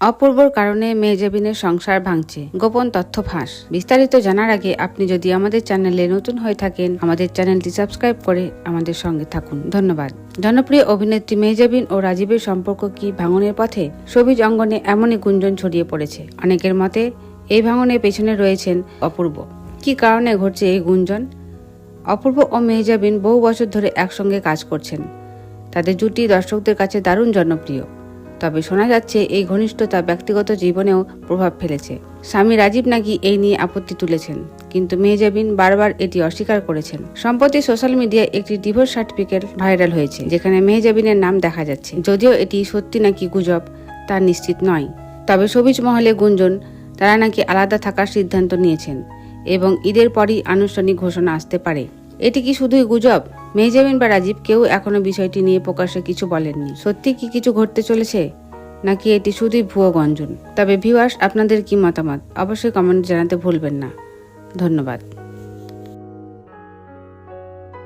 অপূর্বর কারণে মেহজাবিনের সংসার ভাঙছে। গোপন তথ্য ফাঁস। বিস্তারিত জানার আগে আপনি যদি আমাদের চ্যানেলে নতুন হয়ে থাকেন, আমাদের চ্যানেলটি সাবস্ক্রাইব করে আমাদের সঙ্গে থাকুন। ধন্যবাদ। জনপ্রিয় অভিনেত্রী মেহজাবিন ও রাজীবের সম্পর্ক কি ভাঙনের পথে? সবিজ অঙ্গনে এমনই গুঞ্জন ছড়িয়ে পড়েছে। অনেকের মতে, এই ভাঙনের পেছনে রয়েছেন অপূর্ব। কি কারণে ঘটছে এই গুঞ্জন? অপূর্ব ও মেহজাবিন বহু বছর ধরে একসঙ্গে কাজ করছেন। তাদের জুটি দর্শকদের কাছে দারুণ জনপ্রিয়। তবে শোনা যাচ্ছে এই ঘনিষ্ঠতা ব্যক্তিগত জীবনেও প্রভাব ফেলেছে। স্বামী রাজীব নাকি এই নিয়ে আপত্তি তুলেছেন, কিন্তু মেহজাবিন বারবার এটি অস্বীকার করেছেন। সম্প্রতি সোশ্যাল মিডিয়ায় একটি ডিভোর্স সার্টিফিকেট ভাইরাল হয়েছে, যেখানে মেহজাবিনের নাম দেখা যাচ্ছে। যদিও এটি সত্যি নাকি গুজব, তা নিশ্চিত নয়। তবে সবিজ মহলে গুঞ্জন, তারা নাকি আলাদা থাকার সিদ্ধান্ত নিয়েছেন এবং ঈদের পরই আনুষ্ঠানিক ঘোষণা আসতে পারে। এটি কি শুধুই গুজব? মেহজাবিন বা রাজীব কেউ এখনও বিষয়টি নিয়ে প্রকাশ্যে কিছু বলেননি। সত্যি কি কিছু ঘটতে চলেছে? নাকি এটি শুধুই ভুয়ো গঞ্জন? তবে ভিউয়ার্স আপনাদের কি মতামত? অবশ্যই কমেন্ট জানাতে ভুলবেন না। ধন্যবাদ।